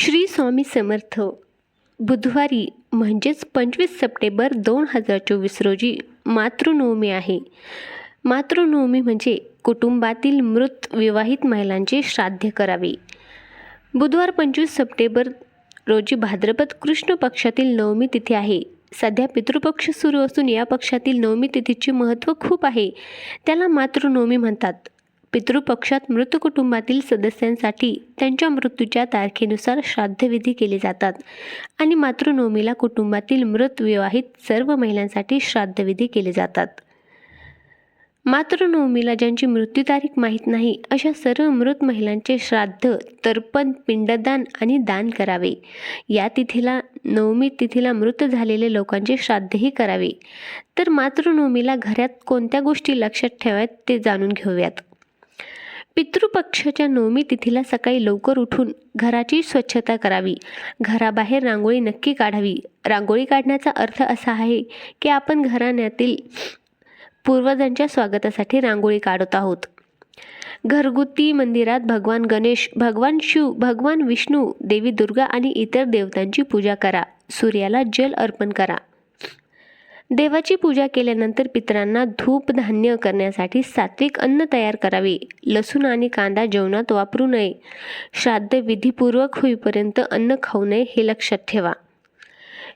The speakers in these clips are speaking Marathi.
श्री स्वामी समर्थ बुधवारी म्हणजेच पंचवीस सप्टेंबर दोन हजार चोवीस रोजी मातृनवमी आहे. मातृनवमी म्हणजे कुटुंबातील मृत विवाहित महिलांचे श्राद्ध करावे. बुधवार पंचवीस सप्टेंबर रोजी भाद्रपद कृष्ण पक्षातील नवमी तिथी आहे. सध्या पितृपक्ष सुरू असून या पक्षातील नवमी तिथीचे महत्त्व खूप आहे. त्याला मातृनवमी म्हणतात. पितृपक्षात मृत कुटुंबातील सदस्यांसाठी त्यांच्या मृत्यूच्या तारखेनुसार श्राद्धविधी केले जातात. आणि मातृनवमीला कुटुंबातील मृत विवाहित सर्व महिलांसाठी श्राद्धविधी केले जातात. मातृनवमीला ज्यांची मृत्यू तारीख माहीत नाही अशा सर्व मृत महिलांचे श्राद्ध तर्पण पिंडदान आणि दान करावे. या तिथीला नवमी तिथीला मृत झालेले लोकांचे श्राद्धही करावे. तर मातृनवमीला घरात कोणत्या गोष्टी लक्षात ठेवाव्यात ते जाणून घेऊयात. पितृपक्षाच्या नवमी तिथीला सकाळी लवकर उठून घराची स्वच्छता करावी. घराबाहेर रांगोळी नक्की काढावी. रांगोळी काढण्याचा अर्थ असा आहे की आपण घराण्यातील पूर्वजांच्या स्वागतासाठी रांगोळी काढत आहोत. घरगुती मंदिरात भगवान गणेश भगवान शिव भगवान विष्णू देवी दुर्गा आणि इतर देवतांची पूजा करा. सूर्याला जल अर्पण करा. देवाची पूजा केल्यानंतर पितरांना धूप धान्य करण्यासाठी सात्विक अन्न तयार करावे. लसूण आणि कांदा जेवणात वापरू नये. श्राद्ध विधीपूर्वक होईपर्यंत अन्न खाऊ नये हे लक्षात ठेवा.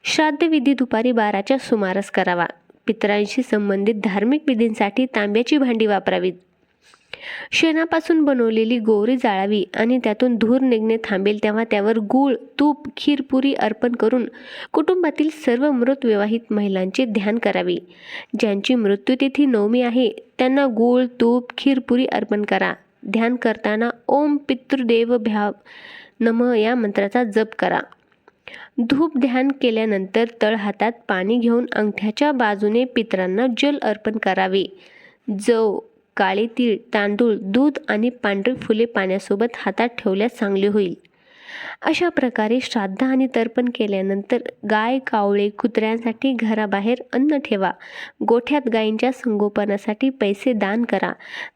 श्राद्ध विधी दुपारी बाराच्या सुमारास करावा. पितरांशी संबंधित धार्मिक विधींसाठी तांब्याची भांडी वापरावीत. शेणापासून बनवलेली गोवरी जाळावी आणि त्यातून धूर निघणे थांबेल तेव्हा त्यावर गूळ तूप खीरपुरी अर्पण करून कुटुंबातील सर्व मृत विवाहित महिलांचे ध्यान करावे. ज्यांची मृत्यूतिथी नवमी आहे त्यांना गूळ तूप खीरपुरी अर्पण करा. ध्यान करताना ओम पितृदेव भ्याव नम या मंत्राचा जप करा. धूप ध्यान केल्यानंतर तळहातात पाणी घेऊन अंगठ्याच्या बाजूने पितरांना जल अर्पण करावे. जव काळे तीळ तांदूळ दूध आणि पांढरी फुले पाण्यासोबत हातात ठेवल्यास चांगले होईल. अशा प्रकारे श्राद्ध आणि तर्पण केल्यानंतर गाय कावळे कुत्र्यांसाठी घराबाहेर अन्न ठेवा. गोठ्यात गायींच्या संगोपनासाठी पैसे दान करा.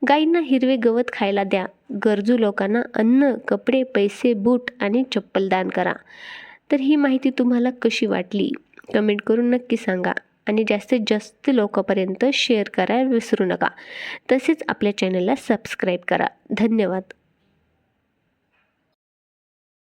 गायींना हिरवे गवत खायला द्या. गरजू लोकांना अन्न कपडे पैसे बूट आणि चप्पल दान करा. तर ही माहिती तुम्हाला कशी वाटली? कमेंट करून नक्की सांगा. आणि जास्तीत जास्त लोकांपर्यंत शेअर करायला विसरू नका. तसेच आपल्या चॅनलला सबस्क्राईब करा. धन्यवाद.